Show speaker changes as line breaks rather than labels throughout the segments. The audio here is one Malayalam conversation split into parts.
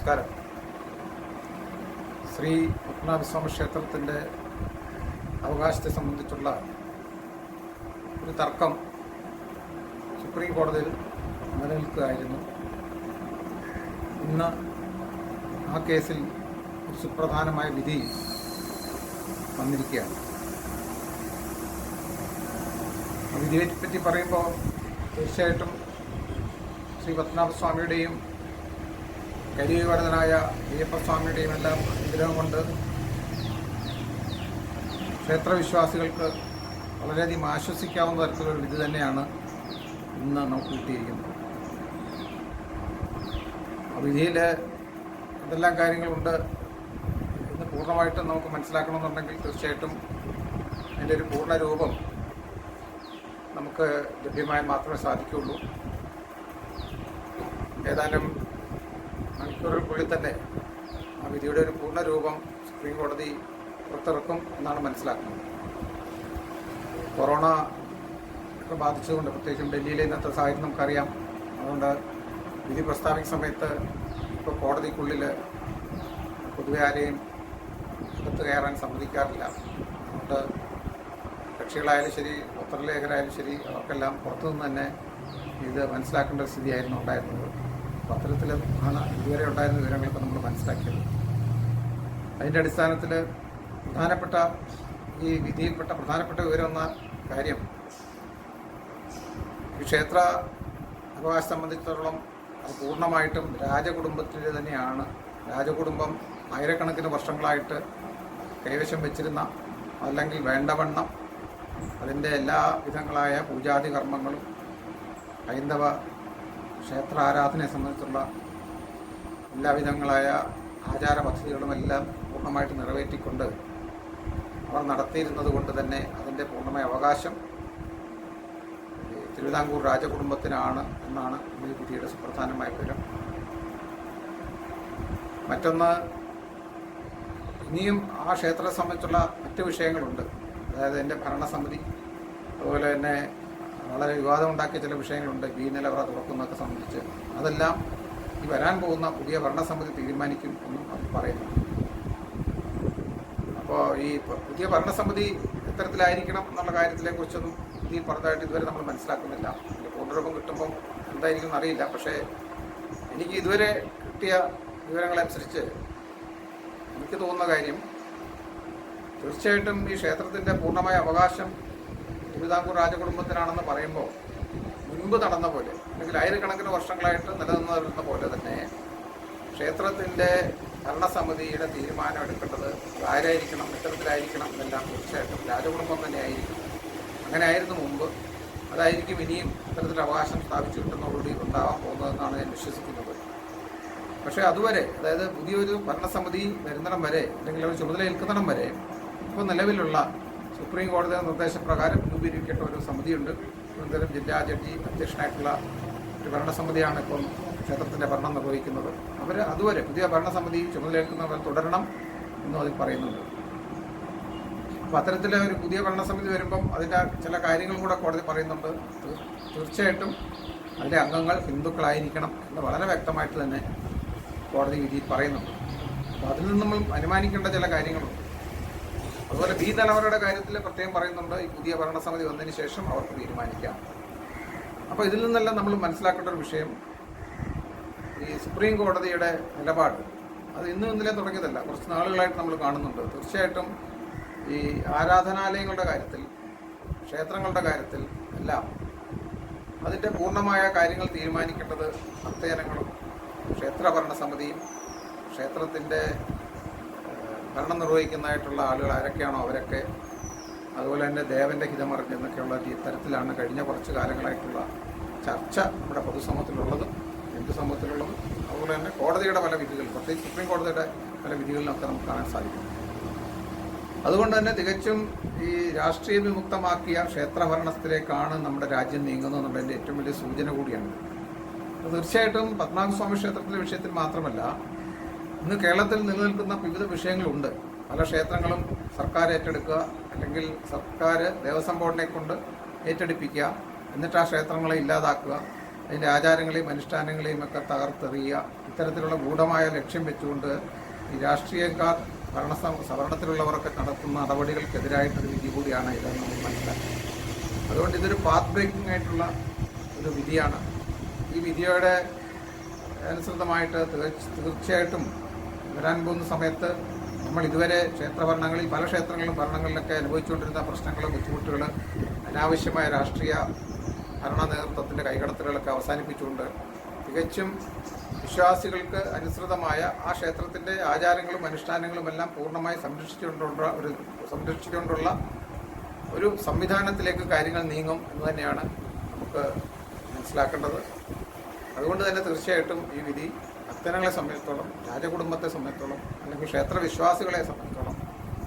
നമസ്കാരം. ശ്രീ പത്മനാഭസ്വാമി ക്ഷേത്രത്തിന്റെ അവകാശത്തെ സംബന്ധിച്ചുള്ള ഒരു തർക്കം സുപ്രീം കോടതിയിൽ നിലനിൽക്കുകയായിരുന്നു. ഇന്ന് ആ കേസിൽ ഒരു സുപ്രധാനമായ വിധി വന്നിരിക്കുകയാണ്. ആ വിധിയെ പറ്റി പറയുമ്പോൾ തീർച്ചയായിട്ടും ശ്രീ പത്മനാഭസ്വാമിയുടെയും കരിയുവരതനായ അയ്യപ്പസ്വാമിയുടെയും എല്ലാം അനുഗ്രഹം കൊണ്ട് ക്ഷേത്രവിശ്വാസികൾക്ക് വളരെയധികം ആശ്വസിക്കാവുന്ന തരത്തിലൊരു വിധി തന്നെയാണ് ഇന്ന് നമുക്ക് കിട്ടിയിരിക്കുന്നത്. ആ വിധിയിൽ എന്തെല്ലാം കാര്യങ്ങളുണ്ട് എന്ന് പൂർണമായിട്ടും നമുക്ക് മനസ്സിലാക്കണമെന്നുണ്ടെങ്കിൽ തീർച്ചയായിട്ടും അതിന്റെ ഒരു പൂർണ രൂപം നമുക്ക് ലഭ്യമായി മാത്രമേ സാധിക്കുകയുള്ളൂ. ഏതാനും മണിക്കൂറുകൾക്കുള്ളിൽ തന്നെ ആ വിധിയുടെ ഒരു പൂർണ രൂപം സുപ്രീം കോടതി പുറത്തിറക്കും എന്നാണ് മനസ്സിലാക്കുന്നത്. കൊറോണ ഒക്കെ ബാധിച്ചതുകൊണ്ട് പ്രത്യേകിച്ചും ഡൽഹിയിലെ ഇന്നത്തെ സാഹചര്യം നമുക്കറിയാം. അതുകൊണ്ട് വിധി പ്രസ്താവിക്കുന്ന സമയത്ത് ഇപ്പോൾ കോടതിക്കുള്ളിൽ പൊതുവെ ആരെയും അകത്ത് കയറാൻ സമ്മതിക്കാറില്ല. അതുകൊണ്ട് കക്ഷികളായാലും ശരി പത്രലേഖകരായാലും ശരി അവർക്കെല്ലാം പുറത്തുനിന്ന് തന്നെ ഇത് മനസ്സിലാക്കേണ്ട സ്ഥിതിയായിരുന്നു ഉണ്ടായിരുന്നത്. പത്രത്തിൽ ആണ് ഇതുവരെ ഉണ്ടായിരുന്ന വിവരങ്ങളൊക്കെ നമ്മൾ മനസ്സിലാക്കിയത്. അതിന്റെ അടിസ്ഥാനത്തിൽ പ്രധാനപ്പെട്ട ഈ വിധിയിൽപ്പെട്ട പ്രധാനപ്പെട്ട വിവരം എന്ന കാര്യം ഈ ക്ഷേത്ര അവകാശം സംബന്ധിച്ചിടത്തോളം അത് പൂർണമായിട്ടും രാജകുടുംബത്തിന്റെ തന്നെയാണ്. രാജകുടുംബം ആയിരക്കണക്കിന് വർഷങ്ങളായിട്ട് കൈവശം വെച്ചിരുന്ന അല്ലെങ്കിൽ വേണ്ടവണ്ണം അതിന്റെ എല്ലാ വിധങ്ങളായ പൂജാതി കർമ്മങ്ങളും ഹൈന്ദവ ക്ഷേത്ര ആരാധനയെ സംബന്ധിച്ചുള്ള എല്ലാവിധങ്ങളായ ആചാര പദ്ധതികളുമെല്ലാം പൂർണമായിട്ട് നിറവേറ്റിക്കൊണ്ട് അവർ നടത്തിയിരുന്നത് കൊണ്ട് തന്നെ അതിന്റെ പൂർണമായ അവകാശം തിരുവിതാംകൂർ രാജകുടുംബത്തിനാണ് എന്നാണ് ഈ വിധിയുടെ സുപ്രധാനമായ വിവരം. മറ്റൊന്ന് ഇനിയും ആ ക്ഷേത്രത്തെ സംബന്ധിച്ചുള്ള മറ്റ് വിഷയങ്ങളുണ്ട്. അതായത് എന്റെ ഭരണസമിതി അതുപോലെ തന്നെ വളരെ വിവാദമുണ്ടാക്കിയ ചില വിഷയങ്ങളുണ്ട്. ബി നിലവറ തുറക്കുന്നതൊക്കെ സംബന്ധിച്ച്. അതെല്ലാം ഈ വരാൻ പോകുന്ന പുതിയ ഭരണസമിതി തീരുമാനിക്കും എന്നും അവർ പറയുന്നു. അപ്പോൾ ഈ പുതിയ ഭരണസമിതി എത്തരത്തിലായിരിക്കണം എന്നുള്ള കാര്യത്തിലെ കുറിച്ചൊന്നും ഇതിൽ പറഞ്ഞതായിട്ട് ഇതുവരെ നമ്മൾ മനസ്സിലാക്കുന്നില്ല. പൂർണരൂപം കിട്ടുമ്പോൾ എന്തായിരിക്കും അറിയില്ല പക്ഷേ എനിക്ക് ഇതുവരെ കിട്ടിയ വിവരങ്ങളനുസരിച്ച് എനിക്ക് തോന്നുന്ന കാര്യം തീർച്ചയായിട്ടും ഈ ക്ഷേത്രത്തിന്റെ പൂർണമായ അവകാശം തിരുവിതാംകൂർ രാജകുടുംബത്തിനാണെന്ന് പറയുമ്പോൾ മുൻപ് നടന്ന പോലെ അല്ലെങ്കിൽ ആയിരക്കണക്കിന് വർഷങ്ങളായിട്ട് നിലനിന്നിരുന്ന പോലെ തന്നെ ക്ഷേത്രത്തിന്റെ ഭരണസമിതിയുടെ തീരുമാനം എടുക്കേണ്ടത് ആരായിരിക്കണം ഇത്തരത്തിലായിരിക്കണം എന്നെല്ലാം തീർച്ചയായിട്ടും രാജകുടുംബം തന്നെ ആയിരിക്കും അങ്ങനെ ആയിരുന്നു മുമ്പ്. അതായിരിക്കും ഇനിയും ഇത്തരത്തിൽ അവകാശം സ്ഥാപിച്ചു കിട്ടുന്നതോടുകൂടി ഉണ്ടാവാൻ പോകുന്നതെന്നാണ് ഞാൻ വിശ്വസിക്കുന്നത്. പക്ഷേ അതുവരെ അതായത് പുതിയൊരു ഭരണസമിതി വരുന്നിടം വരെ അല്ലെങ്കിൽ ഒരു ചുമതല ഏൽക്കുന്നിടം വരെ ഇപ്പോൾ നിലവിലുള്ള സുപ്രീം കോടതിയുടെ നിർദ്ദേശപ്രകാരം രൂപീകരിക്കേണ്ട ഒരു സമിതിയുണ്ട്. തിരുവനന്തപുരം ജില്ലാ ജഡ്ജി അധ്യക്ഷനായിട്ടുള്ള ഒരു ഭരണസമിതിയാണ് ഇപ്പം ക്ഷേത്രത്തിന്റെ ഭരണം നിർവഹിക്കുന്നത്. അവർ അതുവരെ പുതിയ ഭരണസമിതി ചുമതലയേൽക്കുന്നവർ തുടരണം എന്നും അതിൽ പറയുന്നുണ്ട്. അപ്പോൾ അത്തരത്തിലെ ഒരു പുതിയ ഭരണസമിതി വരുമ്പം അതിന്റെ ചില കാര്യങ്ങളും കൂടെ കോടതി പറയുന്നുണ്ട്. തീർച്ചയായിട്ടും അതിലെ അംഗങ്ങൾ ഹിന്ദുക്കളായിരിക്കണം എന്ന് വളരെ വ്യക്തമായിട്ട് തന്നെ കോടതി വിധിയിൽ പറയുന്നുണ്ട്. അപ്പോൾ അതിൽ നിന്ന് അനുമാനിക്കേണ്ട ചില കാര്യങ്ങളുണ്ട്. അതുപോലെ ബി തലമുറയുടെ കാര്യത്തിൽ പ്രത്യേകം പറയുന്നുണ്ട്. ഈ പുതിയ ഭരണസമിതി വന്നതിന് ശേഷം അവർക്ക് തീരുമാനിക്കാം. അപ്പോൾ ഇതിൽ നിന്നെല്ലാം നമ്മൾ മനസ്സിലാക്കേണ്ട ഒരു വിഷയം ഈ സുപ്രീം കോടതിയുടെ നിലപാട്. അത് ഇന്നും ഇന്നലെ തുടങ്ങിയതല്ല. കുറച്ച് നാളുകളായിട്ട് നമ്മൾ കാണുന്നുണ്ട്. തീർച്ചയായിട്ടും ഈ ആരാധനാലയങ്ങളുടെ കാര്യത്തിൽ ക്ഷേത്രങ്ങളുടെ കാര്യത്തിൽ എല്ലാം അതിന്റെ പൂർണമായ കാര്യങ്ങൾ തീരുമാനിക്കേണ്ടത് ഭക്തജനങ്ങളും ക്ഷേത്ര ഭരണസമിതിയും ക്ഷേത്രത്തിന്റെ ഭരണം നിർവഹിക്കുന്നതായിട്ടുള്ള ആളുകൾ ആരൊക്കെയാണോ അവരൊക്കെ അതുപോലെ തന്നെ ദേവന്റെ ഹിതമറിഞ്ഞ് എന്നൊക്കെയുള്ള തരത്തിലാണ് കഴിഞ്ഞ കുറച്ച് കാലങ്ങളായിട്ടുള്ള ചർച്ച നമ്മുടെ പൊതുസമൂഹത്തിലുള്ളതും ഹിന്ദു സമൂഹത്തിലുള്ളതും അതുപോലെ തന്നെ കോടതിയുടെ പല വിധികൾ പ്രത്യേകിച്ച് സുപ്രീം കോടതിയുടെ പല വിധികളിലൊക്കെ നമുക്ക് കാണാൻ സാധിക്കും. അതുകൊണ്ട് തന്നെ തികച്ചും ഈ രാഷ്ട്രീയ വിമുക്തമാക്കിയ ക്ഷേത്രഭരണത്തിലേക്കാണ് നമ്മുടെ രാജ്യം നീങ്ങുന്നത് എന്നുള്ളതിന്റെ ഏറ്റവും വലിയ സൂചന കൂടിയാണ്. തീർച്ചയായിട്ടും പത്മനാഭസ്വാമി ക്ഷേത്രത്തിലെ വിഷയത്തിൽ മാത്രമല്ല ഇന്ന് കേരളത്തിൽ നിലനിൽക്കുന്ന വിവിധ വിഷയങ്ങളുണ്ട്. പല ക്ഷേത്രങ്ങളും സർക്കാർ ഏറ്റെടുക്കുക അല്ലെങ്കിൽ സർക്കാർ ദേവസ്വം ബോർഡിനെ കൊണ്ട് ഏറ്റെടുപ്പിക്കുക എന്നിട്ട് ആ ക്ഷേത്രങ്ങളെ ഇല്ലാതാക്കുക അതിന്റെ ആചാരങ്ങളെയും അനുഷ്ഠാനങ്ങളെയും ഒക്കെ തകർത്തെറിയുക ഇത്തരത്തിലുള്ള ഗൂഢമായ ലക്ഷ്യം വെച്ചുകൊണ്ട് ഈ രാഷ്ട്രീയക്കാർ ഭരണ സവരണത്തിലുള്ളവരൊക്കെ നടത്തുന്ന നടപടികൾക്കെതിരായിട്ടൊരു വിധി കൂടിയാണ് ഇതെന്ന് നമ്മൾ മനസ്സിലാക്കുക അതുകൊണ്ട് ഇതൊരു പാത്ത് ബ്രേക്കിംഗ് ആയിട്ടുള്ള ഒരു വിധിയാണ്. ഈ വിധിയുടെ അനുസൃതമായിട്ട് തീർച്ച- തീർച്ചയായിട്ടും വരാൻ പോകുന്ന സമയത്ത് നമ്മൾ ഇതുവരെ ക്ഷേത്രഭരണങ്ങളിൽ പല ക്ഷേത്രങ്ങളിലും ഭരണങ്ങളിലൊക്കെ അനുഭവിച്ചുകൊണ്ടിരുന്ന പ്രശ്നങ്ങൾ ബുദ്ധിമുട്ടുകൾ അനാവശ്യമായ രാഷ്ട്രീയ ഭരണ നേതൃത്വത്തിന്റെ കൈകടത്തലുകളൊക്കെ അവസാനിപ്പിച്ചുകൊണ്ട് തികച്ചും വിശ്വാസികൾക്ക് അനുസൃതമായ ആ ക്ഷേത്രത്തിന്റെ ആചാരങ്ങളും അനുഷ്ഠാനങ്ങളും എല്ലാം പൂർണമായി സംരക്ഷിച്ചുകൊണ്ടുള്ള ഒരു സംരക്ഷിച്ചുകൊണ്ടുള്ള ഒരു സംവിധാനത്തിലേക്ക് കാര്യങ്ങൾ നീങ്ങും എന്ന് തന്നെയാണ് നമുക്ക് മനസ്സിലാക്കേണ്ടത്. അതുകൊണ്ട് തന്നെ തീർച്ചയായിട്ടും ഈ വിധി ഭക്തനങ്ങളെ സംബന്ധിച്ചോളം രാജകുടുംബത്തെ സംബന്ധിച്ചോളം അല്ലെങ്കിൽ ക്ഷേത്ര വിശ്വാസികളെ സംബന്ധിച്ചോളം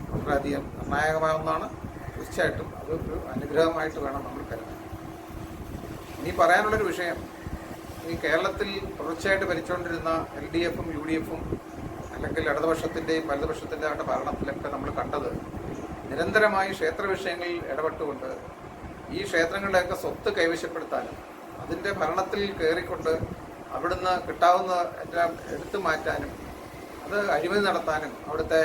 വളരെയധികം നിർണായകമായ ഒന്നാണ് തീർച്ചയായിട്ടും അത് ഒരു അനുഗ്രഹമായിട്ട് വേണം നമ്മൾ കരുതാൻ. ഇനി പറയാനുള്ളൊരു വിഷയം ഈ കേരളത്തിൽ തുടർച്ചയായിട്ട് ഭരിച്ചുകൊണ്ടിരുന്ന എൽ ഡി എഫും യു ഡി എഫും അല്ലെങ്കിൽ ഇടതുപക്ഷത്തിന്റെയും വലതുപക്ഷത്തിന്റെ ആയിട്ട് ഭരണത്തിലൊക്കെ നമ്മൾ കണ്ടത് നിരന്തരമായി ക്ഷേത്ര വിഷയങ്ങളിൽ ഇടപെട്ടുകൊണ്ട് ഈ ക്ഷേത്രങ്ങളുടെയൊക്കെ സ്വത്ത് കൈവശപ്പെടുത്താനും അതിന്റെ ഭരണത്തിൽ കയറിക്കൊണ്ട് അവിടുന്ന് കിട്ടാവുന്ന എല്ലാം എടുത്തു മാറ്റാനും അത് അഴിമതി നടത്താനും അവിടുത്തെ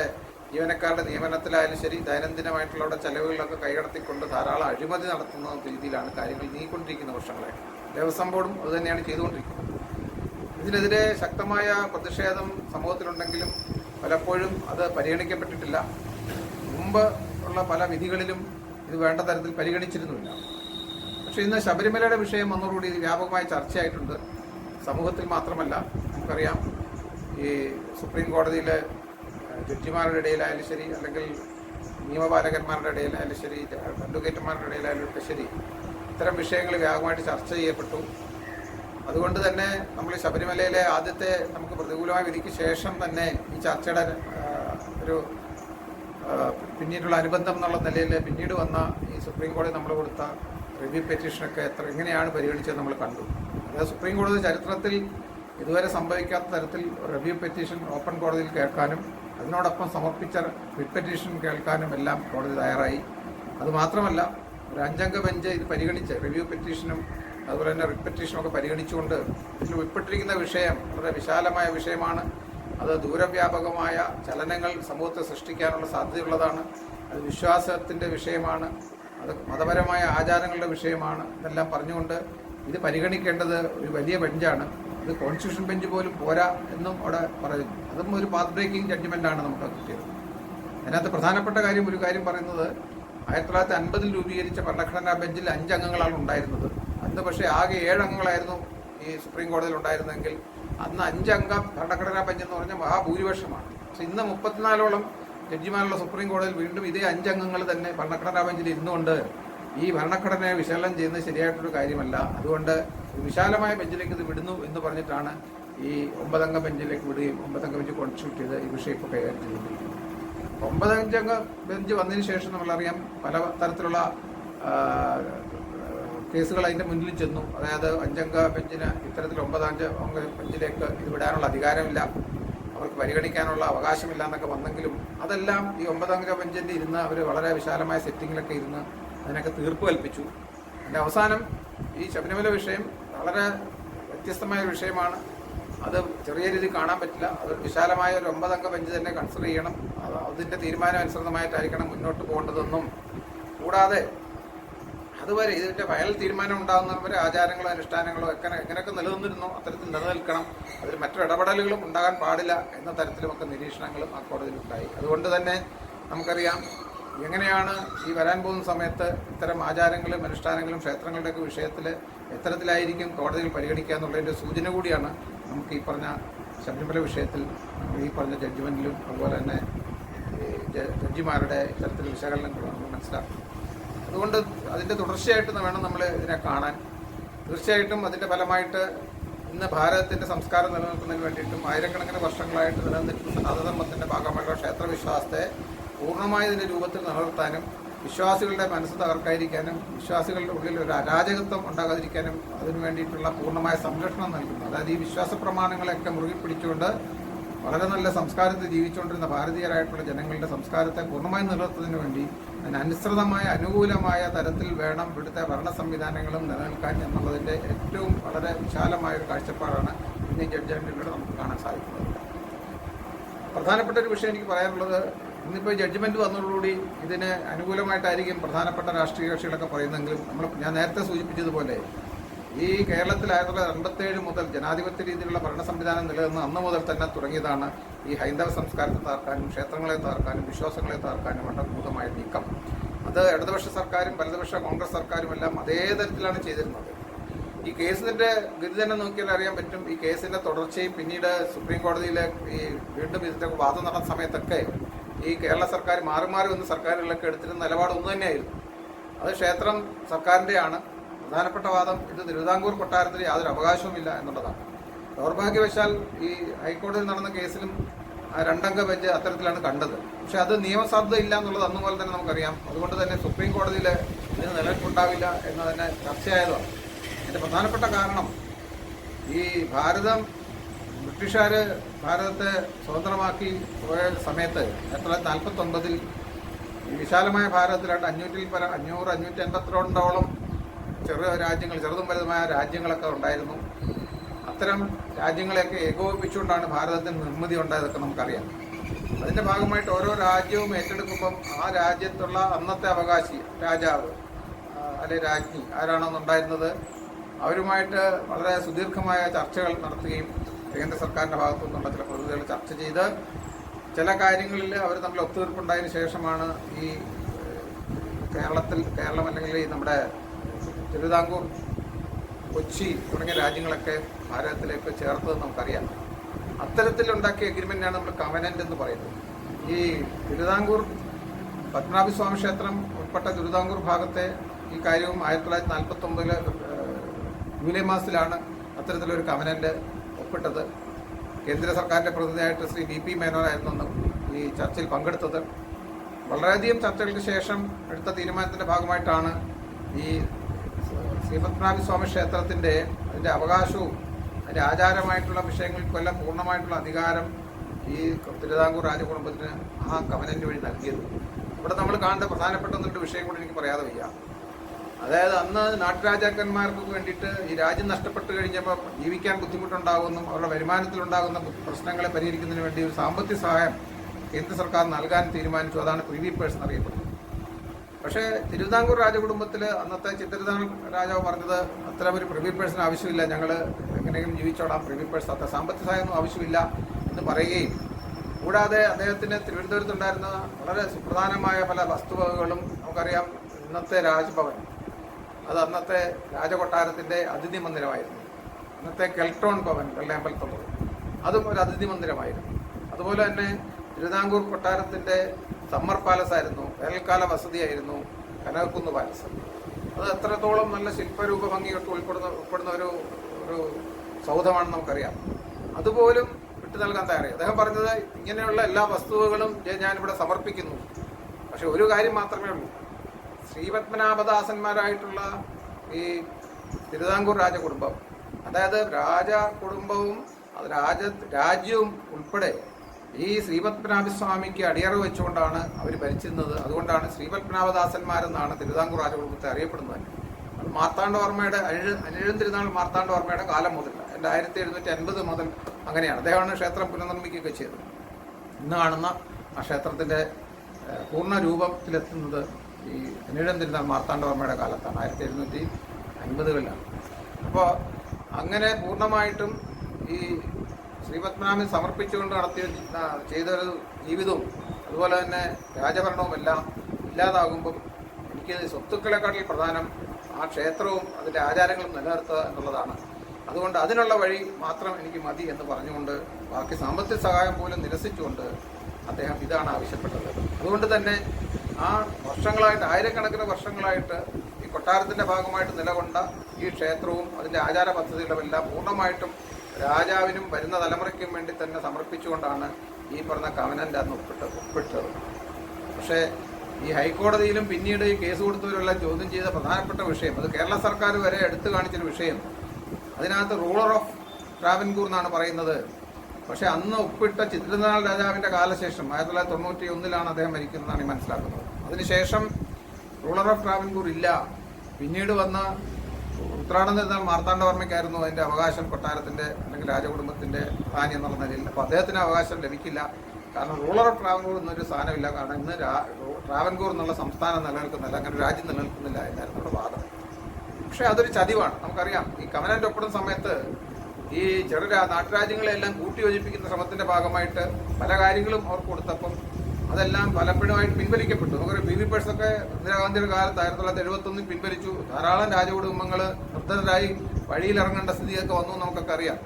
ജീവനക്കാരുടെ നിയമനത്തിലായാലും ശരി ദൈനംദിനമായിട്ടുള്ള അവിടെ ചെലവുകളിലൊക്കെ കൈകടത്തിക്കൊണ്ട് ധാരാളം അഴിമതി നടത്തുന്ന രീതിയിലാണ് കാര്യങ്ങൾ നീങ്ങിക്കൊണ്ടിരിക്കുന്ന വർഷങ്ങളായിട്ട് ദേവസ്വം ബോർഡും അത് തന്നെയാണ് ചെയ്തുകൊണ്ടിരിക്കുന്നത്. ഇതിനെതിരെ ശക്തമായ പ്രതിഷേധം സമൂഹത്തിലുണ്ടെങ്കിലും പലപ്പോഴും അത് പരിഗണിക്കപ്പെട്ടിട്ടില്ല. മുമ്പ് ഉള്ള പല വിധികളിലും ഇത് വേണ്ട തരത്തിൽ പരിഗണിച്ചിരുന്നില്ല പക്ഷേ ഇന്ന് ശബരിമലയുടെ വിഷയം വന്നതോടുകൂടി വ്യാപകമായി ചർച്ചയായിട്ടുണ്ട്. സമൂഹത്തിൽ മാത്രമല്ല നമുക്കറിയാം ഈ സുപ്രീം കോടതിയിലെ ജഡ്ജിമാരുടെ ഇടയിലായാലും ശരി അല്ലെങ്കിൽ നിയമപാലകന്മാരുടെ ഇടയിലായാലും ശരി അഡ്വക്കേറ്റുമാരുടെ ഇടയിലായാലും ഒക്കെ ശരി ഇത്തരം വിഷയങ്ങൾ വ്യാപകമായിട്ട് ചർച്ച ചെയ്യപ്പെട്ടു. അതുകൊണ്ട് തന്നെ നമ്മൾ ശബരിമലയിലെ ആദ്യത്തെ നമുക്ക് പ്രതികൂലമായ വിധിക്ക് ശേഷം തന്നെ ഈ ചർച്ചയുടെ ഒരു പിന്നീടുള്ള അനുബന്ധം എന്നുള്ള നിലയിൽ പിന്നീട് വന്ന ഈ സുപ്രീം കോടതി നമ്മൾ കൊടുത്ത റിവ്യൂ പെറ്റീഷനൊക്കെ എത്ര എങ്ങനെയാണ് പരിഗണിച്ചത് നമ്മൾ കണ്ടു. സുപ്രീം കോടതി ചരിത്രത്തിൽ ഇതുവരെ സംഭവിക്കാത്ത തരത്തിൽ റിവ്യൂ പെറ്റീഷൻ ഓപ്പൺ കോടതിയിൽ കേൾക്കാനും അതിനോടൊപ്പം സമർപ്പിച്ച റിട്ട് പെറ്റീഷൻ കേൾക്കാനും എല്ലാം കോടതി തയ്യാറായി. അതുമാത്രമല്ല ഒരു അഞ്ചംഗ ബെഞ്ച് ഇത് പരിഗണിച്ച് റിവ്യൂ പെറ്റീഷനും അതുപോലെ തന്നെ റിട്ട് പെറ്റീഷനും ഒക്കെ പരിഗണിച്ചുകൊണ്ട് ഇതിൽ ഉൾപ്പെട്ടിരിക്കുന്ന വിഷയം വളരെ വിശാലമായ വിഷയമാണ്. അത് ദൂരവ്യാപകമായ ചലനങ്ങൾ സമൂഹത്തെ സൃഷ്ടിക്കാനുള്ള സാധ്യതയുള്ളതാണ്. അത് വിശ്വാസത്തിന്റെ വിഷയമാണ്. അത് മതപരമായ ആചാരങ്ങളുടെ വിഷയമാണ്. ഇതെല്ലാം പറഞ്ഞുകൊണ്ട് ഇത് പരിഗണിക്കേണ്ടത് ഒരു വലിയ ബെഞ്ചാണ്. ഇത് കോൺസ്റ്റിറ്റ്യൂഷൻ ബെഞ്ച് പോലും പോരാ എന്നും അവിടെ പറയുന്നു. അതും ഒരു പാത്ത് ബ്രേക്കിംഗ് ജഡ്ജ്മെന്റാണ് നമുക്ക് കിട്ടിയത്. അതിനകത്ത് പ്രധാനപ്പെട്ട കാര്യം ഒരു കാര്യം പറയുന്നത് ആയിരത്തി തൊള്ളായിരത്തി അൻപതിൽ രൂപീകരിച്ച ഭരണഘടനാ ബെഞ്ചിൽ അഞ്ച് അംഗങ്ങളാണ് ഉണ്ടായിരുന്നത്. അന്ന് പക്ഷേ ആകെ ഏഴ് അംഗങ്ങളായിരുന്നു ഈ സുപ്രീം കോടതിയിൽ ഉണ്ടായിരുന്നെങ്കിൽ അന്ന് അഞ്ചംഗ ഭരണഘടനാ ബെഞ്ച് എന്ന് പറഞ്ഞാൽ മഹാഭൂരിപക്ഷമാണ്. പക്ഷെ ഇന്ന് മുപ്പത്തിനാലോളം ജഡ്ജിമാരുള്ള സുപ്രീം കോടതിയിൽ വീണ്ടും ഇതേ അഞ്ചംഗങ്ങൾ തന്നെ ഭരണഘടനാ ബെഞ്ചിൽ ഇരുന്നുകൊണ്ട് ഈ ഭരണഘടനയെ വിശകലനം ചെയ്യുന്നത് ശരിയായിട്ടൊരു കാര്യമല്ല. അതുകൊണ്ട് വിശാലമായ ബെഞ്ചിലേക്ക് ഇത് വിടുന്നു എന്ന് പറഞ്ഞിട്ടാണ് ഈ ഒമ്പതംഗ ബെഞ്ചിലേക്ക് വിടുകയും ഒമ്പതംഗ ബെഞ്ച് കോൺസ്റ്റിറ്റ്യൂട്ട് ചെയ്ത് ഈ വിഷയം ഇപ്പോൾ കൈകാര്യം ചെയ്തുകൊണ്ടിരിക്കുന്നത് ഒമ്പതഞ്ചംഗ ബെഞ്ച് വന്നതിന് ശേഷം നമ്മളറിയാം പല തരത്തിലുള്ള കേസുകൾ അതിന്റെ മുന്നിൽ ചെന്നു. അതായത് അഞ്ചംഗ ബെഞ്ചിന് ഇത്തരത്തിൽ ഒമ്പതാം അംഗ ബെഞ്ചിലേക്ക് ഇത് വിടാനുള്ള അധികാരമില്ല. അവർക്ക് പരിഗണിക്കാനുള്ള അവകാശമില്ല എന്നൊക്കെ വന്നെങ്കിലും അതെല്ലാം ഈ ഒമ്പതംഗ ബെഞ്ചിന്റെ ഇരുന്ന് അവർ വളരെ വിശാലമായ സെറ്റിങ്ങിലൊക്കെ ഇരുന്ന് അതിനൊക്കെ തീർപ്പ് കൽപ്പിച്ചു. അതിന്റെ അവസാനം ഈ ശബരിമല വിഷയം വളരെ വ്യത്യസ്തമായ ഒരു വിഷയമാണ്. അത് ചെറിയ രീതിയിൽ കാണാൻ പറ്റില്ല. അത് വിശാലമായ ഒരു ഒമ്പതംഗ ബെഞ്ച് തന്നെ കൺസിഡർ ചെയ്യണം. അത് അതിന്റെ തീരുമാനം അനുസൃതമായിട്ടായിരിക്കണം മുന്നോട്ട് പോകേണ്ടതെന്നും. കൂടാതെ അതുവരെ ഇതിന്റെ ഫയൽ തീരുമാനം ഉണ്ടാകുന്നവരെ ആചാരങ്ങളോ അനുഷ്ഠാനങ്ങളോ എങ്ങനെ എങ്ങനെയൊക്കെ നിലനിന്നിരുന്നോ അത്തരത്തിൽ നിലനിൽക്കണം. അതിൽ മറ്റു ഇടപെടലുകളും ഉണ്ടാകാൻ പാടില്ല എന്ന തരത്തിലുമൊക്കെ നിരീക്ഷണങ്ങളും ആ കോടതിയിൽ ഉണ്ടായി. അതുകൊണ്ട് തന്നെ നമുക്കറിയാം എങ്ങനെയാണ് ഈ വരാൻ പോകുന്ന സമയത്ത് ഇത്തരം ആചാരങ്ങളും അനുഷ്ഠാനങ്ങളും ക്ഷേത്രങ്ങളുടെയൊക്കെ വിഷയത്തിൽ എത്തരത്തിലായിരിക്കും കോടതിയിൽ പരിഗണിക്കുക എന്നുള്ളതിന്റെ സൂചന കൂടിയാണ് നമുക്ക് ഈ പറഞ്ഞ ശബരിമല വിഷയത്തിൽ ഈ പറഞ്ഞ ജഡ്ജ്മെന്റിലും അതുപോലെ തന്നെ ജഡ്ജിമാരുടെ ഇത്തരത്തിൽ വിശകലനങ്ങളും നമ്മൾ മനസ്സിലാക്കും അതുകൊണ്ട് അതിന്റെ തുടർച്ചയായിട്ട് വേണം നമ്മൾ ഇതിനെ കാണാൻ. തീർച്ചയായിട്ടും അതിന്റെ ഫലമായിട്ട് ഇന്ന് ഭാരതത്തിന്റെ സംസ്കാരം നിലനിൽക്കുന്നതിന് വേണ്ടിയിട്ടും ആയിരക്കണക്കിന് വർഷങ്ങളായിട്ട് നിലനിൽക്കുന്ന സനാതധർമ്മത്തിന്റെ ഭാഗമായിട്ടുള്ള ക്ഷേത്രവിശ്വാസത്തെ പൂർണമായ ഇതിന്റെ രൂപത്തിൽ നിലനിർത്താനും വിശ്വാസികളുടെ മനസ്സ് തകർക്കാതിരിക്കാനും വിശ്വാസികളുടെ ഉള്ളിൽ ഒരു അരാജകത്വം ഉണ്ടാകാതിരിക്കാനും അതിനു വേണ്ടിയിട്ടുള്ള പൂർണമായ സംരക്ഷണം നൽകുന്നു. അതായത് ഈ വിശ്വാസ പ്രമാണങ്ങളെയൊക്കെ മുറുകി പിടിച്ചുകൊണ്ട് വളരെ നല്ല സംസ്കാരത്തിൽ ജീവിച്ചുകൊണ്ടിരുന്ന ഭാരതീയരായിട്ടുള്ള ജനങ്ങളുടെ സംസ്കാരത്തെ പൂർണമായി നിലനിർത്തുന്നതിന് വേണ്ടി അതിനനുസൃതമായ അനുകൂലമായ തരത്തിൽ വേണം ഇവിടുത്തെ ഭരണ സംവിധാനങ്ങളും നിലനിൽക്കാൻ എന്നുള്ളതിന്റെ ഏറ്റവും വളരെ വിശാലമായ ഒരു കാഴ്ചപ്പാടാണ് ഈ ജഡ്ജ്മെന്റിലൂടെ നമുക്ക് കാണാൻ സാധിക്കുന്നത്. പ്രധാനപ്പെട്ട ഒരു വിഷയം എനിക്ക് പറയാനുള്ളത് ഇന്നിപ്പോൾ ജഡ്ജ്മെന്റ് വന്നതോടുകൂടി ഇതിന് അനുകൂലമായിട്ടായിരിക്കും പ്രധാനപ്പെട്ട രാഷ്ട്രീയ കക്ഷികളൊക്കെ പറയുന്നെങ്കിലും നമ്മൾ ഞാൻ നേരത്തെ സൂചിപ്പിച്ചതുപോലെ ഈ കേരളത്തിൽ ആയിരത്തി തൊള്ളായിരത്തി അൻപത്തേഴ് മുതൽ ജനാധിപത്യ രീതിയിലുള്ള ഭരണ സംവിധാനം നിലനിന്ന് അന്ന് മുതൽ തന്നെ തുടങ്ങിയതാണ് ഈ ഹൈന്ദവ സംസ്കാരത്തെ തകർക്കാനും ക്ഷേത്രങ്ങളെ തകർക്കാനും വിശ്വാസങ്ങളെ തകർക്കാനും വേണ്ട ഭൂതമായ നീക്കം. അത് ഇടതുപക്ഷ സർക്കാരും വലതുപക്ഷ കോൺഗ്രസ് സർക്കാരും എല്ലാം അതേ തരത്തിലാണ് ചെയ്തിരുന്നത്. ഈ കേസിന്റെ ഗതി തന്നെ നോക്കിയാൽ അറിയാൻ പറ്റും. ഈ കേസിന്റെ തുടർച്ചയും പിന്നീട് സുപ്രീം കോടതിയിലെ ഈ വീണ്ടും ഇതിന്റെ വാദം നടന്ന സമയത്തൊക്കെ ഈ കേരള സർക്കാർ മാറി മാറി വന്ന് സർക്കാരുകളിലൊക്കെ എടുത്തിരുന്ന നിലപാട് ഒന്നു തന്നെയായിരുന്നു. അത് ക്ഷേത്രം സർക്കാരിന്റെയാണ് പ്രധാനപ്പെട്ട വാദം ഇത് തിരുവിതാംകൂർ കൊട്ടാരത്തിൽ യാതൊരു അവകാശവുമില്ല എന്നുള്ളതാണ്. ദൗർഭാഗ്യവശാൽ ഈ ഹൈക്കോടതിയിൽ നടന്ന കേസിലും രണ്ടംഗ ബെഞ്ച് അത്തരത്തിലാണ് കണ്ടത്. പക്ഷേ അത് നിയമസാധുത ഇല്ല എന്നുള്ളത് അന്ന് പോലെ തന്നെ നമുക്കറിയാം. അതുകൊണ്ട് തന്നെ സുപ്രീം കോടതിയിൽ ഇതിന് നിലനിൽപ്പുണ്ടാവില്ല എന്ന് തന്നെ ചർച്ചയായതാണ്. അതിന്റെ പ്രധാനപ്പെട്ട കാരണം ഈ ഭാരതം ബ്രിട്ടീഷുകാർ ഭാരതത്തെ സ്വതന്ത്രമാക്കി പോയ സമയത്ത് ആയിരത്തി തൊള്ളായിരത്തി നാൽപ്പത്തി ഒൻപതിൽ ഈ വിശാലമായ ഭാരതത്തിലാണ്ട് അഞ്ഞൂറ്റിൽ പര അഞ്ഞൂറ് അഞ്ഞൂറ്റി എൺപത്തിരണ്ടോളം ചെറിയ രാജ്യങ്ങൾ ചെറുതും വലുതുമായ രാജ്യങ്ങളൊക്കെ ഉണ്ടായിരുന്നു. അത്തരം രാജ്യങ്ങളെയൊക്കെ ഏകോപിപ്പിച്ചുകൊണ്ടാണ് ഭാരതത്തിന് നിർമ്മിതി ഉണ്ടായതൊക്കെ നമുക്കറിയാം. അതിന്റെ ഭാഗമായിട്ട് ഓരോ രാജ്യവും ഏറ്റെടുക്കുമ്പം ആ രാജ്യത്തുള്ള അന്നത്തെ അവകാശി രാജാവ് അല്ലെ രാജ്ഞി ആരാണെന്നുണ്ടായിരുന്നത്? അവരുമായിട്ട് വളരെ സുദീർഘമായ ചർച്ചകൾ നടത്തുകയും കേന്ദ്ര സർക്കാരിന്റെ ഭാഗത്തു നിന്നുള്ള ചില പ്രതിനിധികൾ ചർച്ച ചെയ്ത് ചില കാര്യങ്ങളിൽ അവർ തമ്മിൽ ഒത്തുതീർപ്പുണ്ടായതിന് ശേഷമാണ് ഈ കേരളത്തിൽ കേരളം അല്ലെങ്കിൽ നമ്മുടെ തിരുവിതാംകൂർ കൊച്ചി തുടങ്ങിയ രാജ്യങ്ങളൊക്കെ ഭാരതത്തിലേക്ക് ചേർത്തത് നമുക്കറിയാം. അത്തരത്തിലുണ്ടാക്കിയ എഗ്രിമെന്റാണ് നമ്മൾ കവനന്റ് എന്ന് പറയുന്നത്. ഈ തിരുവിതാംകൂർ പത്മനാഭസ്വാമി ക്ഷേത്രം ഉൾപ്പെട്ട തിരുവിതാംകൂർ ഭാഗത്തെ ഈ കാര്യവും ആയിരത്തി തൊള്ളായിരത്തി നാൽപ്പത്തൊമ്പതിൽ ജൂലൈ മാസത്തിലാണ് അത്തരത്തിലൊരു കവനന്റ് ഒപ്പിട്ടത് കേന്ദ്ര സർക്കാരിന്റെ പ്രതിനിധിയായിട്ട് ശ്രീ വി പി മേനോനായിരുന്നു ഈ ചർച്ചയിൽ പങ്കെടുത്തത്. വളരെയധികം ചർച്ചകൾക്ക് ശേഷം എടുത്ത തീരുമാനത്തിന്റെ ഭാഗമായിട്ടാണ് ഈ ശ്രീപത്മനാഭ സ്വാമി ക്ഷേത്രത്തിന്റെ അതിന്റെ അവകാശവും അതിന്റെ ആചാരമായിട്ടുള്ള വിഷയങ്ങൾക്കെല്ലാം പൂർണമായിട്ടുള്ള അധികാരം ഈ തിരുവിതാംകൂർ രാജകുടുംബത്തിന് ആ കവനന്റ് വഴി നൽകിയത്. ഇവിടെ നമ്മൾ കാണേണ്ട പ്രധാനപ്പെട്ട ഒന്നിട്ട് വിഷയം കൂടി എനിക്ക് പറയാതെ വയ്യ. അതായത് അന്ന് നാട്ടുരാജാക്കന്മാർക്ക് വേണ്ടിയിട്ട് ഈ രാജ്യം നഷ്ടപ്പെട്ട് കഴിഞ്ഞപ്പോൾ ജീവിക്കാൻ ബുദ്ധിമുട്ടുണ്ടാകുന്നു അവരുടെ വരുമാനത്തിലുണ്ടാകുന്ന പ്രശ്നങ്ങളെ പരിഹരിക്കുന്നതിന് വേണ്ടി ഒരു സാമ്പത്തിക സഹായം കേന്ദ്ര സർക്കാർ നൽകാൻ തീരുമാനിച്ചു. അതാണ് പ്രീവി പേഴ്സ് എന്നറിയപ്പെടുന്നത് പക്ഷേ തിരുവിതാംകൂർ രാജകുടുംബത്തിൽ അന്നത്തെ ചിത്രതാംകൂർ രാജാവ് പറഞ്ഞത് അത്തരം ഒരു പ്രിവി പേഴ്സിന് ആവശ്യമില്ല ഞങ്ങൾ എങ്ങനെയെങ്കിലും ജീവിച്ചോടാം പ്രിവി പേഴ്സ് അത്ര സാമ്പത്തിക സഹായമൊന്നും ആവശ്യമില്ല എന്ന് പറയുകയും. കൂടാതെ അദ്ദേഹത്തിന് തിരുവനന്തപുരത്തുണ്ടായിരുന്ന വളരെ സുപ്രധാനമായ പല വസ്തുവകകളും നമുക്കറിയാം. ഇന്നത്തെ രാജ്ഭവൻ അത് അന്നത്തെ രാജകൊട്ടാരത്തിന്റെ അതിഥി മന്ദിരമായിരുന്നു. അന്നത്തെ കെൽട്രോൺ ഭവൻ വെള്ളയമ്പലത്തുള്ളത് അതും ഒരു അതിഥി മന്ദിരമായിരുന്നു. അതുപോലെ തന്നെ തിരുവിതാംകൂർ കൊട്ടാരത്തിന്റെ സമ്മർ പാലസ് ആയിരുന്നു. വേനൽക്കാല വസതിയായിരുന്നു കനകക്കുന്ന് പാലസ്. അത് എത്രത്തോളം നല്ല ശില്പരൂപ ഭംഗിയൊക്കെ ഉൾപ്പെടുന്ന ഉൾപ്പെടുന്ന ഒരു ഒരു സൗധമാണെന്ന് നമുക്കറിയാം. അതുപോലും വിട്ടു നൽകാൻ തയ്യാറായി. അദ്ദേഹം പറഞ്ഞത് ഇങ്ങനെയുള്ള എല്ലാ വസ്തുവകളും ഞാനിവിടെ സമർപ്പിക്കുന്നു. പക്ഷെ ഒരു കാര്യം മാത്രമേ ഉള്ളൂ. ശ്രീപത്മനാഭദാസന്മാരായിട്ടുള്ള ഈ തിരുവിതാംകൂർ രാജകുടുംബം. അതായത് രാജ കുടുംബവും രാജ രാജ്യവും ഉൾപ്പെടെ ഈ ശ്രീപത്മനാഭസ്വാമിക്ക് അടിയറ വെച്ചുകൊണ്ടാണ് അവർ ഭരിച്ചിരുന്നത്. അതുകൊണ്ടാണ് ശ്രീപത്മനാഭദാസന്മാരെന്നാണ് തിരുവിതാംകൂർ രാജകുടുംബത്തെ അറിയപ്പെടുന്നത്. അത് മാർത്താണ്ഡവർമ്മയുടെ അനിഴ അനിഴം തിരുനാൾ മാർത്താണ്ഡവർമ്മയുടെ കാലം മുതൽ എന്റെ ആയിരത്തി എഴുന്നൂറ്റി അൻപത് മുതൽ അങ്ങനെയാണ്. അദ്ദേഹമാണ് ക്ഷേത്രം പുനർനിർമ്മിക്കുകയൊക്കെ ചെയ്തത്. ഇന്ന് കാണുന്ന ആ ക്ഷേത്രത്തിന്റെ പൂർണ രൂപത്തിലെത്തുന്നത് ഈ അനിഴം തിരുനാൾ മാർത്താണ്ഡവർമ്മയുടെ കാലത്താണ് ആയിരത്തി എഴുന്നൂറ്റി അൻപതുകളിലാണ്. അപ്പോൾ അങ്ങനെ പൂർണമായിട്ടും ഈ ശ്രീപത്മനാഭൻ സമർപ്പിച്ചുകൊണ്ട് നടത്തിയ ചെയ്തൊരു ജീവിതവും അതുപോലെ തന്നെ രാജഭരണവും എല്ലാം ഇല്ലാതാകുമ്പം എനിക്ക് സ്വത്തുക്കളെക്കാട്ടിൽ പ്രധാനം ആ ക്ഷേത്രവും അതിന്റെ ആചാരങ്ങളും നിലനിർത്തുക എന്നുള്ളതാണ്. അതുകൊണ്ട് അതിനുള്ള വഴി മാത്രം എനിക്ക് മതി എന്ന് പറഞ്ഞുകൊണ്ട് ബാക്കി സാമ്പത്തിക സഹായം പോലും നിരസിച്ചുകൊണ്ട് അദ്ദേഹം ഇതാണ് ആവശ്യപ്പെട്ടത്. അതുകൊണ്ട് തന്നെ ആ വർഷങ്ങളായിട്ട് ആയിരക്കണക്കിന് വർഷങ്ങളായിട്ട് ഈ കൊട്ടാരത്തിന്റെ ഭാഗമായിട്ട് നിലകൊണ്ട ഈ ക്ഷേത്രവും അതിന്റെ ആചാര പദ്ധതികളും എല്ലാം പൂർണമായിട്ടും രാജാവിനും വരുന്ന തലമുറയ്ക്കും വേണ്ടി തന്നെ സമർപ്പിച്ചുകൊണ്ടാണ് ഈ പറഞ്ഞ കവനന്റെ അന്ന് ഒപ്പിട്ട് ഒപ്പിട്ടത്. പക്ഷേ ഈ ഹൈക്കോടതിയിലും പിന്നീട് ഈ കേസ് കൊടുത്തവരെല്ലാം ചോദ്യം ചെയ്ത പ്രധാനപ്പെട്ട വിഷയം അത് കേരള സർക്കാർ വരെ എടുത്തു കാണിച്ചൊരു വിഷയം. അതിനകത്ത് റൂളർ ഓഫ് ട്രാവൻകൂർ എന്നാണ് പറയുന്നത്. പക്ഷെ അന്ന് ഒപ്പിട്ട ചിത്രനാൾ രാജാവിന്റെ കാലശേഷം ആയിരത്തി തൊള്ളായിരത്തി തൊണ്ണൂറ്റി ഒന്നിലാണ് അദ്ദേഹം മരിക്കുന്നതാണ് ഈ മനസ്സിലാക്കുന്നത്. അതിനുശേഷം റൂളർ ഓഫ് ട്രാവൻകൂർ ഇല്ല. പിന്നീട് വന്ന ഉത്രാടം തിരുനാൾ മാർത്താണ്ഡവർമ്മയ്ക്കായിരുന്നു അതിന്റെ അവകാശം കൊട്ടാരത്തിന്റെ അല്ലെങ്കിൽ രാജകുടുംബത്തിന്റെ റാണി എന്നുള്ള നിലയിൽ. അപ്പോൾ അദ്ദേഹത്തിന് അവകാശം ലഭിക്കില്ല. കാരണം റൂളർ ഓഫ് ട്രാവൻകൂർ എന്നൊരു സ്ഥാനമില്ല. കാരണം ഇന്ന് ട്രാവൻകൂർ എന്നുള്ള സംസ്ഥാനം നിലനിൽക്കുന്നില്ല. അങ്ങനെ രാജ്യം നിലനിൽക്കുന്നില്ല എന്നായിരുന്നു വാദം. പക്ഷെ അതൊരു ചതിവാണ്. നമുക്കറിയാം ഈ കമനന്റെ ഒപ്പിടുന്ന സമയത്ത് ഈ ചെറു നാട്ടുരാജ്യങ്ങളെല്ലാം കൂട്ടിയോജിപ്പിക്കുന്ന ശ്രമത്തിന്റെ ഭാഗമായിട്ട് പല കാര്യങ്ങളും അവർ കൊടുത്തപ്പം അതെല്ലാം പലപ്പോഴുമായിട്ട് പിൻവലിക്കപ്പെട്ടു. നമുക്കൊരു ബി വി പേഴ്സൊക്കെ ഇന്ദിരാഗാന്ധിയുടെ കാലത്ത് ആയിരത്തി തൊള്ളായിരത്തി എഴുപത്തി ഒന്നിൽ പിൻവലിച്ചു. ധാരാളം രാജകുടുംബങ്ങൾ നിർദ്ധനരായി വഴിയിലിറങ്ങേണ്ട സ്ഥിതിയൊക്കെ വന്നു നമുക്കൊക്കെ അറിയാം.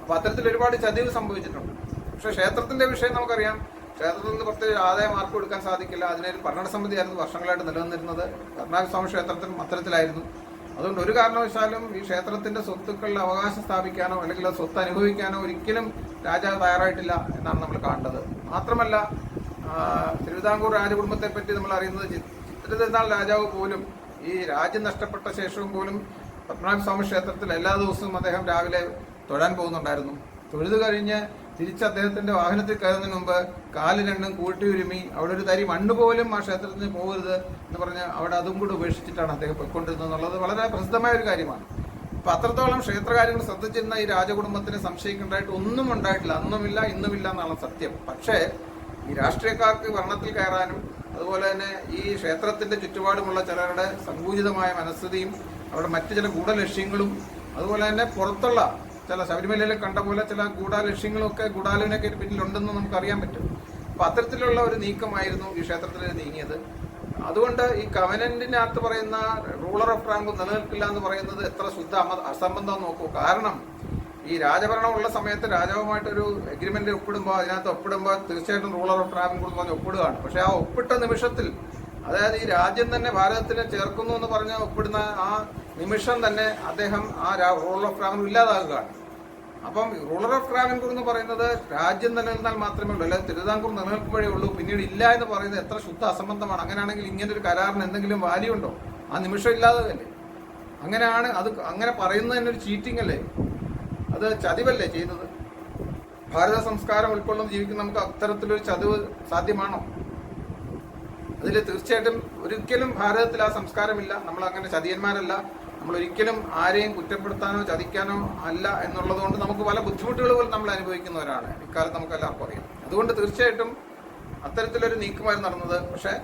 അപ്പൊ അത്തരത്തിൽ ഒരുപാട് ചതിവ് സംഭവിച്ചിട്ടുണ്ട്. പക്ഷെ ക്ഷേത്രത്തിന്റെ വിഷയം നമുക്കറിയാം. ക്ഷേത്രത്തിൽ നിന്ന് പ്രത്യേകിച്ച് ആദായം ആർക്കും എടുക്കാൻ സാധിക്കില്ല. അതിനൊരു ഭരണസമിതിയായിരുന്നു വർഷങ്ങളായിട്ട് നിലനിന്നിരുന്നത്. കർണാടക സ്വാമി ക്ഷേത്രത്തിനും അത്തരത്തിലായിരുന്നു. അതുകൊണ്ട് ഒരു കാരണവശാലും ഈ ക്ഷേത്രത്തിന്റെ സ്വത്തുക്കളിൽ അവകാശം സ്ഥാപിക്കാനോ അല്ലെങ്കിൽ ആ സ്വത്ത് അനുഭവിക്കാനോ ഒരിക്കലും രാജാവ് തയ്യാറായിട്ടില്ല എന്നാണ് നമ്മൾ കാണുന്നത് മാത്രമല്ല തിരുവിതാംകൂർ രാജകുടുംബത്തെ പറ്റി നമ്മൾ അറിയുന്നത് ചിത്രതിരുനാൾ രാജാവ് പോലും ഈ രാജ്യം നഷ്ടപ്പെട്ട ശേഷവും പോലും പത്മനാഭസ്വാമി ക്ഷേത്രത്തിൽ എല്ലാ ദിവസവും അദ്ദേഹം രാവിലെ തൊഴാൻ പോകുന്നുണ്ടായിരുന്നു. തൊഴുത് കഴിഞ്ഞ് തിരിച്ച് അദ്ദേഹത്തിന്റെ വാഹനത്തിൽ കയറുന്നതിന് മുമ്പ് കാൽ രണ്ടും കൂട്ടി ഉരുമി അവിടെ ഒരു തരി മണ്ണ് പോലും ആ ക്ഷേത്രത്തിന് പോകരുത് എന്ന് പറഞ്ഞ് അവിടെ അതും കൂടി ഉപേക്ഷിച്ചിട്ടാണ് അദ്ദേഹം പൊയ്ക്കൊണ്ടിരുന്നത് എന്നുള്ളത് വളരെ പ്രസിദ്ധമായ ഒരു കാര്യമാണ്. അപ്പൊ അത്രത്തോളം ക്ഷേത്രകാര്യങ്ങൾ ശ്രദ്ധിച്ചിരുന്ന ഈ രാജകുടുംബത്തിന് സംശയിക്കേണ്ടതായിട്ട് ഒന്നും ഉണ്ടായിട്ടില്ല. അന്നുമില്ല ഇന്നുമില്ല എന്നാണ് സത്യം. പക്ഷേ ഈ രാഷ്ട്രീയക്കാർക്ക് ഭരണത്തിൽ കയറാനും അതുപോലെ തന്നെ ഈ ക്ഷേത്രത്തിന്റെ ചുറ്റുപാടുമുള്ള ചിലരുടെ സങ്കൂചിതമായ മനസ്ഥിതിയും അവിടെ മറ്റു ചില ഗൂഢലക്ഷ്യങ്ങളും അതുപോലെ തന്നെ പുറത്തുള്ള ചില ശബരിമലയിൽ കണ്ട പോലെ ചില ഗൂഢാലക്ഷ്യങ്ങളൊക്കെ ഗൂഢാലോചനയൊക്കെ പിന്നിലുണ്ടെന്ന് നമുക്കറിയാൻ പറ്റും. അപ്പൊ അത്തരത്തിലുള്ള ഒരു നീക്കമായിരുന്നു ഈ ക്ഷേത്രത്തിൽ നീങ്ങിയത്. അതുകൊണ്ട് ഈ കവനന്റിനകത്ത് പറയുന്ന റൂളർ ഓഫ് റാങ്ക് നിലനിൽക്കില്ല എന്ന് പറയുന്നത് എത്ര ശുദ്ധ അസംബന്ധം നോക്കൂ. കാരണം ഈ രാജഭരണമുള്ള സമയത്ത് രാജാവുമായിട്ടൊരു എഗ്രിമെന്റ് ഒപ്പിടുമ്പോൾ അതിനകത്ത് ഒപ്പിടുമ്പോൾ തീർച്ചയായിട്ടും റൂളർ ഓഫ് ട്രാവൻകൂർ എന്ന് പറഞ്ഞ് ഒപ്പിടുകയാണ്. പക്ഷെ ആ ഒപ്പിട്ട നിമിഷത്തിൽ അതായത് ഈ രാജ്യം തന്നെ ഭാരതത്തിന് ചേർക്കുന്നു എന്ന് പറഞ്ഞ് ഒപ്പിടുന്ന ആ നിമിഷം തന്നെ അദ്ദേഹം ആ റൂളർ ഓഫ് ട്രാവൻകൂർ ഇല്ലാതാകുകയാണ്. അപ്പം റൂളർ ഓഫ് ട്രാവൻകൂർ എന്ന് പറയുന്നത് രാജ്യം നിലനിന്നാൽ മാത്രമേ ഉള്ളൂ. അല്ലെങ്കിൽ തിരുവിതാംകൂർ നിലനിൽക്കുമ്പോഴേ ഉള്ളൂ. പിന്നീട് ഇല്ല എന്ന് പറയുന്നത് എത്ര ശുദ്ധ അസംബന്ധമാണ്. അങ്ങനെയാണെങ്കിൽ ഇങ്ങനെ ഒരു കരാറിന് എന്തെങ്കിലും വാല്യൂ ഉണ്ടോ? ആ നിമിഷം ഇല്ലാതെ തന്നെ. അങ്ങനെയാണ് അത് അങ്ങനെ പറയുന്നത് തന്നെ ഒരു ചീറ്റിംഗ് അല്ലേ? അത് ചതിവല്ലേ ചെയ്യുന്നത്? ഭാരത സംസ്കാരം ഉൾക്കൊള്ളുന്ന ജീവിക്കുന്ന നമുക്ക് അത്തരത്തിലൊരു ചതിവ് സാധ്യമാണോ? അതിൽ തീർച്ചയായിട്ടും ഒരിക്കലും ഭാരതത്തിൽ ആ സംസ്കാരമില്ല. നമ്മൾ അങ്ങനെ ചതിയന്മാരല്ല. നമ്മൾ ഒരിക്കലും ആരെയും കുറ്റപ്പെടുത്താനോ ചതിക്കാനോ അല്ല എന്നുള്ളത് കൊണ്ട് നമുക്ക് പല ബുദ്ധിമുട്ടുകൾ പോലും നമ്മൾ അനുഭവിക്കുന്നവരാണ് ഇക്കാലത്ത് നമുക്ക് എല്ലാവർക്കും അറിയാം. അതുകൊണ്ട് തീർച്ചയായിട്ടും അത്തരത്തിലൊരു നീക്കമായിരുന്നു നടന്നത്. പക്ഷേ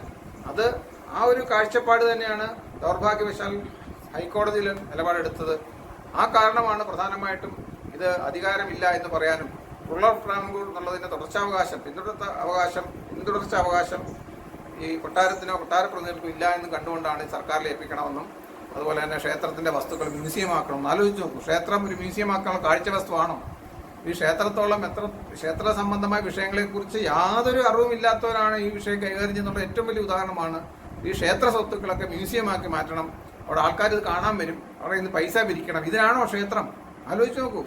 അത് ആ ഒരു കാഴ്ചപ്പാട് തന്നെയാണ് ദൗർഭാഗ്യവശാൽ ഹൈക്കോടതിയിൽ നിലപാടെടുത്തത്. ആ കാരണമാണ് പ്രധാനമായിട്ടും ഇത് അധികാരമില്ല എന്ന് പറയാനും ഓഫ് ട്രാവൻകൂർ എന്നുള്ളതിന്റെ തുടർച്ചാവകാശം പിന്തുടർച്ച അവകാശം പിന്തുടർച്ച അവകാശം ഈ കൊട്ടാരത്തിനോ കൊട്ടാര പ്രതിനിധികൾക്കോ ഇല്ല എന്ന് കണ്ടുകൊണ്ടാണ് സർക്കാരിൽ ഏൽപ്പിക്കണമെന്നും അതുപോലെ തന്നെ ക്ഷേത്രത്തിന്റെ വസ്തുക്കൾ മ്യൂസിയം ആക്കണം എന്ന് ആലോചിച്ച് നോക്കൂ. ക്ഷേത്രം ഒരു മ്യൂസിയം ആക്കാനുള്ള കാഴ്ച വസ്തുവാണോ ഈ ക്ഷേത്രത്തോളം എത്ര ക്ഷേത്ര സംബന്ധമായ വിഷയങ്ങളെക്കുറിച്ച് യാതൊരു അറിവുമില്ലാത്തവരാണ് ഈ വിഷയം കൈകാര്യം ചെയ്യുന്നുള്ള ഏറ്റവും വലിയ ഉദാഹരണമാണ് ഈ ക്ഷേത്ര സ്വത്തുക്കളൊക്കെ മ്യൂസിയം ആക്കി മാറ്റണം. അവിടെ ആൾക്കാർ ഇത് കാണാൻ വരും. അവിടെ ഇന്ന് പൈസ പിരിക്കണം ഇതിനാണോ ക്ഷേത്രം? ആലോചിച്ച് നോക്കൂ.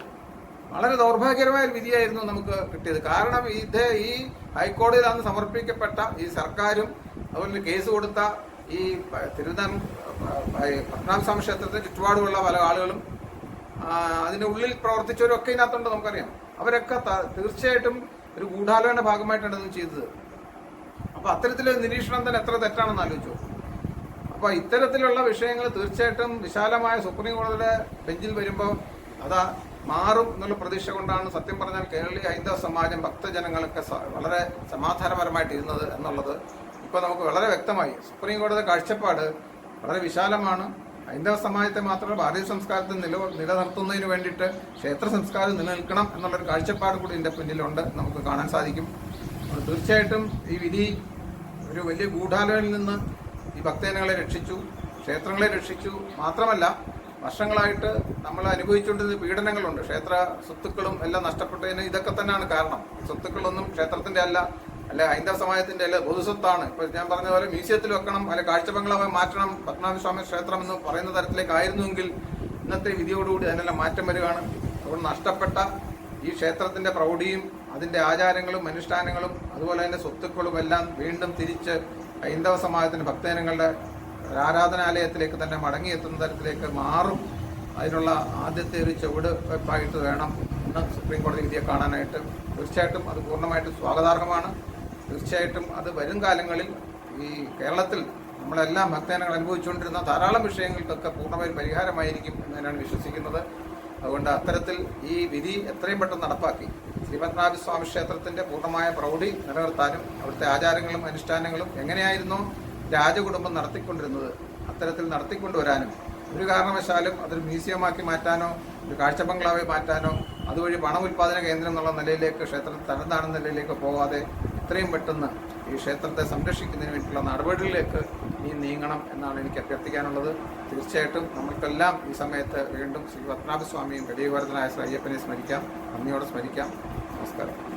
വളരെ ദൗർഭാഗ്യകരമായ ഒരു വിധിയായിരുന്നു നമുക്ക് കിട്ടിയത്. കാരണം ഇത് ഈ ഹൈക്കോടതിയിൽ അന്ന് സമർപ്പിക്കപ്പെട്ട ഈ സർക്കാരും അതുപോലെ കേസ് കൊടുത്ത ഈ പ- തിരുവനന്തപുരം പത്മനാഭ സ്വാമി ക്ഷേത്രത്തിന് ചുറ്റുപാടുമുള്ള പല ആളുകളും അതിന്റെ ഉള്ളിൽ പ്രവർത്തിച്ചവരും ഒക്കെ ഇതിനകത്തുണ്ട് നമുക്കറിയാം. അവരൊക്കെ തീർച്ചയായിട്ടും ഒരു ഗൂഢാലോചന ഭാഗമായിട്ടാണ് ഇത് ചെയ്തത്. അപ്പോൾ അത്തരത്തിലൊരു നിരീക്ഷണം തന്നെ എത്ര തെറ്റാണെന്ന് ആലോചിച്ചു? അപ്പോൾ ഇത്തരത്തിലുള്ള വിഷയങ്ങൾ തീർച്ചയായിട്ടും വിശാലമായ സുപ്രീം കോടതിയുടെ ബെഞ്ചിൽ വരുമ്പോൾ അതാ മാറും എന്നുള്ള പ്രതീക്ഷ കൊണ്ടാണ് സത്യം പറഞ്ഞാൽ കേരളീയ ഹൈന്ദവ സമാജം ഭക്തജനങ്ങളൊക്കെ വളരെ സമാധാനപരമായിട്ട് ഇരുന്നത് എന്നുള്ളത് ഇപ്പോൾ നമുക്ക് വളരെ വ്യക്തമായി സുപ്രീം കോടതി കാഴ്ചപ്പാട് വളരെ വിശാലമാണ്. ഹൈന്ദവ സമാജത്തെ മാത്രമല്ല ഭാരതീയ സംസ്കാരത്തെ നില നിലനിർത്തുന്നതിന് വേണ്ടിയിട്ട് ക്ഷേത്ര സംസ്കാരം നിലനിൽക്കണം എന്നുള്ളൊരു കാഴ്ചപ്പാട് കൂടി ഇതിന്റെ പിന്നിലുണ്ട്. നമുക്ക് കാണാൻ സാധിക്കും. അപ്പോൾ തീർച്ചയായിട്ടും ഈ വിധി ഒരു വലിയ ഗൂഢാലോചനയിൽ നിന്ന് ഈ ഭക്തജനങ്ങളെ രക്ഷിച്ചു ക്ഷേത്രങ്ങളെ രക്ഷിച്ചു. മാത്രമല്ല വർഷങ്ങളായിട്ട് നമ്മൾ അനുഭവിച്ചുകൊണ്ടിരുന്ന പീഡനങ്ങളുണ്ട്. ക്ഷേത്ര സ്വത്തുക്കളും എല്ലാം നഷ്ടപ്പെട്ടതിന് ഇതൊക്കെ തന്നെയാണ് കാരണം. സ്വത്തുക്കളൊന്നും ക്ഷേത്രത്തിന്റെ അല്ല അല്ലെ ഹൈന്ദവ സമാജത്തിന്റെ അല്ലെ പൊതുസ്വത്താണ് ഇപ്പൊ ഞാൻ പറഞ്ഞ പോലെ മ്യൂസിയത്തിൽ വെക്കണം അല്ലെ കാഴ്ച മാറ്റണം പത്മനാഭസ്വാമി ക്ഷേത്രം എന്ന് പറയുന്ന തരത്തിലേക്കായിരുന്നുവെങ്കിൽ ഇന്നത്തെ വിധിയോടുകൂടി അതിനെല്ലാം മാറ്റം വരികയാണ് അതുകൊണ്ട് നഷ്ടപ്പെട്ട ഈ ക്ഷേത്രത്തിന്റെ പ്രൗഢിയും അതിന്റെ ആചാരങ്ങളും അനുഷ്ഠാനങ്ങളും അതുപോലെ തന്നെ സ്വത്തുക്കളും എല്ലാം വീണ്ടും തിരിച്ച് ഹൈന്ദവ സമാജത്തിന്റെ ഭക്തജനങ്ങളുടെ ആരാധനാലയത്തിലേക്ക് തന്നെ മടങ്ങിയെത്തുന്ന തരത്തിലേക്ക് മാറും. അതിനുള്ള ആദ്യത്തെ ഒരു ചുവട് വെപ്പായിട്ട് വേണം ഇന്ന് സുപ്രീം കോടതി വിധിയെ കാണാനായിട്ട്. തീർച്ചയായിട്ടും അത് പൂർണമായിട്ടും സ്വാഗതാർഹമാണ്. തീർച്ചയായിട്ടും അത് വരും കാലങ്ങളിൽ ഈ കേരളത്തിൽ നമ്മളെല്ലാം ഭക്തജനങ്ങൾ അനുഭവിച്ചുകൊണ്ടിരുന്ന ധാരാളം വിഷയങ്ങൾക്കൊക്കെ പൂർണമായും പരിഹാരമായിരിക്കും എന്ന് തന്നെയാണ് വിശ്വസിക്കുന്നത്. അതുകൊണ്ട് അത്തരത്തിൽ ഈ വിധി എത്രയും പെട്ടെന്ന് നടപ്പാക്കി. ശ്രീപത്മനാഭ സ്വാമി ക്ഷേത്രത്തിന്റെ പൂർണമായ പ്രൗഢി നിലനിർത്താനും അവിടുത്തെ ആചാരങ്ങളും അനുഷ്ഠാനങ്ങളും എങ്ങനെയായിരുന്നു രാജകുടുംബം നടത്തിക്കൊണ്ടിരുന്നത് അത്തരത്തിൽ നടത്തിക്കൊണ്ടുവരാനും ഒരു കാരണവശാലും അതൊരു മ്യൂസിയമാക്കി മാറ്റാനോ ഒരു കാഴ്ച ബംഗ്ലാവായി മാറ്റാനോ അതുവഴി പണം ഉൽപ്പാദന കേന്ദ്രം എന്നുള്ള നിലയിലേക്ക് ക്ഷേത്രം തനതാണെന്ന നിലയിലേക്ക് പോകാതെ എത്രയും പെട്ടെന്ന് ഈ ക്ഷേത്രത്തെ സംരക്ഷിക്കുന്നതിന് വേണ്ടിയിട്ടുള്ള നടപടികളിലേക്ക് ഈ നീങ്ങണം എന്നാണ് എനിക്ക് അഭ്യർത്ഥിക്കാനുള്ളത്. തീർച്ചയായിട്ടും നമ്മൾക്കെല്ലാം ഈ സമയത്ത് വീണ്ടും ശ്രീ പത്മനാഭസ്വാമിയും ഗടിയവർദ്ധനായ ശ്രീ അയ്യപ്പനെ സ്മരിക്കാം. നന്ദിയോടെ സ്മരിക്കാം. നമസ്കാരം.